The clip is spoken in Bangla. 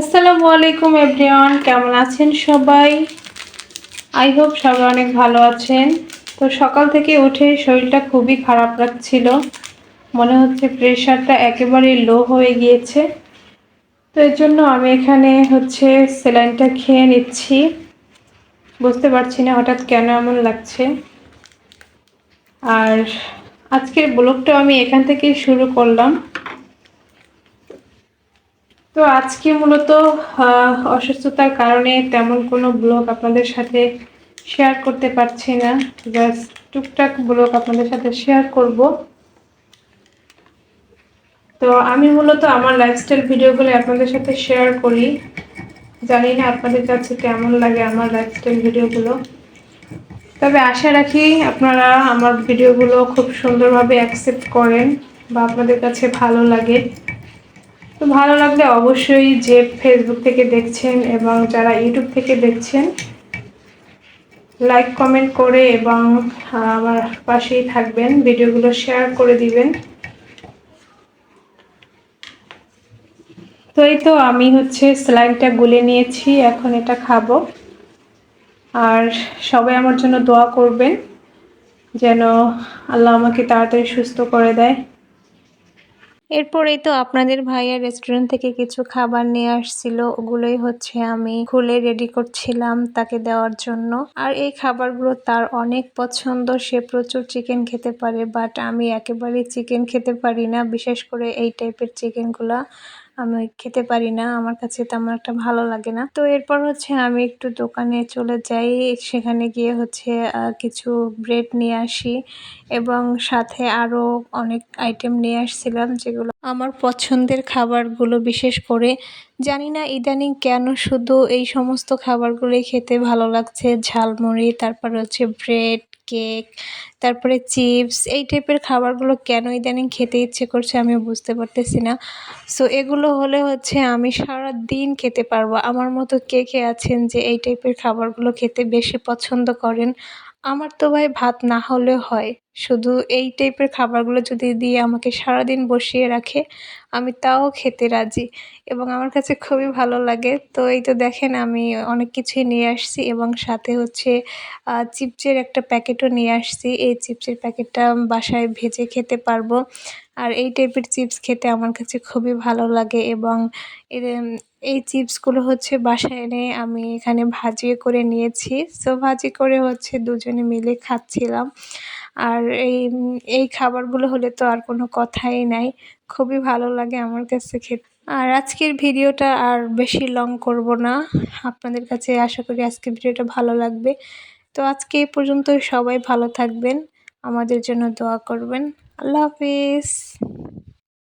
আসসালামু আলাইকুম এভরিওয়ান, কেমন আছেন সবাই? আই হোপ সবাই অনেক ভালো আছেন। তো সকাল থেকে উঠে শরীরটা খুবই খারাপ লাগছিল। মনে হচ্ছে প্রেশারটা একেবারে লো হয়ে গিয়েছে। তো এর জন্য আমি এখানে হচ্ছে স্যালাইনটা খেয়ে নিচ্ছি। বুঝতে পারছি না হঠাৎ কেন এমন লাগছে। আর আজকের ব্লগটা আমি এখান থেকেই শুরু করলাম। তো আজকে মূলত অসুস্থতার কারণে তেমন কোনো ব্লগ আপনাদের সাথে শেয়ার করতে পারছি না। জাস্ট টুকটাক ব্লগ আপনাদের সাথে শেয়ার করব। তো আমি মূলত আমার লাইফস্টাইল ভিডিওগুলো আপনাদের সাথে শেয়ার করি। জানি না আপনাদের কাছে কেমন লাগে আমার লাইফস্টাইল ভিডিওগুলো। তবে আশা রাখি আপনারা আমার ভিডিওগুলো খুব সুন্দরভাবে অ্যাকসেপ্ট করেন বা আপনাদের কাছে ভালো লাগে। তো ভালো লাগলে অবশ্যই যে ফেসবুক থেকে দেখছেন এবং যারা ইউটিউব থেকে দেখছেন লাইক কমেন্ট করে এবং আমার পাশেই থাকবেন, ভিডিওগুলো শেয়ার করে দিবেন। তো এই তো আমি হচ্ছে স্লাইডটা গুলে নিয়েছি, এখন এটা খাব। আর সবাই আমার জন্য দোয়া করবেন, যেন আল্লাহ আমাকে তাড়াতাড়ি সুস্থ করে দেয়। এরপরেই তো আপনাদের ভাইয়া রেস্টুরেন্ট থেকে কিছু খাবার নিয়ে আসছিল। ওগুলোই হচ্ছে আমি খুলে রেডি করছিলাম তাকে দেওয়ার জন্য। আর এই খাবারগুলো তার অনেক পছন্দ। সে প্রচুর চিকেন খেতে পারে বাট আমি একেবারেই চিকেন খেতে পারি না। বিশেষ করে এই টাইপের চিকেনগুলা আমি খেতে পারি না, আমার কাছে তেমন একটা ভালো লাগে না। তো এরপর হচ্ছে আমি একটু দোকানে চলে যাই, সেখানে গিয়ে হচ্ছে কিছু ব্রেড নিয়ে আসি এবং সাথে আরও অনেক আইটেম নিয়ে আসছিলাম যেগুলো আমার পছন্দের খাবারগুলো বিশেষ করে। জানি না ইদানিং কেন শুধু এই সমস্ত খাবারগুলোই খেতে ভালো লাগছে, ঝালমুড়ি, তারপর হচ্ছে ব্রেড কেক তারপরে চিপস এই টাইপের খাবারগুলো কেন ইদানিং খেতে ইচ্ছে করছে আমি বুঝতে পারতেছি না। সো এগুলো হলে হচ্ছে আমি সারা দিন খেতে পারব। আমার মতো কে কে আছেন যে এই টাইপের খাবারগুলো খেতে বেশি পছন্দ করেন? আমার তো ভাই ভাত না হলে হয়। শুধু এই টাইপের খাবারগুলো যদি দিয়ে আমাকে সারাদিন বসিয়ে রাখে, আমি তাও খেতে রাজি। এবং আমার কাছে খুবই ভালো লাগে। তো এই তো দেখেন, আমি অনেক কিছুই নিয়ে আসছি এবং সাথে হচ্ছে চিপসের একটা প্যাকেটও নিয়ে আসছি। এই চিপসের প্যাকেটটা বাসায় ভেজে খেতে পারব। আর এই টাইপের চিপস খেতে আমার কাছে খুবই ভালো লাগে এবং এই চিপসগুলো হচ্ছে বাসায় এনে আমি এখানে ভাজি করে নিয়েছি। সো ভাজি করে হচ্ছে দুজনে মিলে খাচ্ছিলাম। আর এই এই খাবারগুলো হলে তো আর কোনো কথাই নাই। খুবই ভালো লাগে আমার কাছে খেতে। আর আজকের ভিডিওটা আর বেশি লং করব না। আপনাদের কাছে আশা করি আজকের ভিডিওটা ভালো লাগবে। তো আজকে এই পর্যন্ত সবাই ভালো থাকবেন। আমাদের জন্য দোয়া করবেন। আল্লাহ হাফিজ।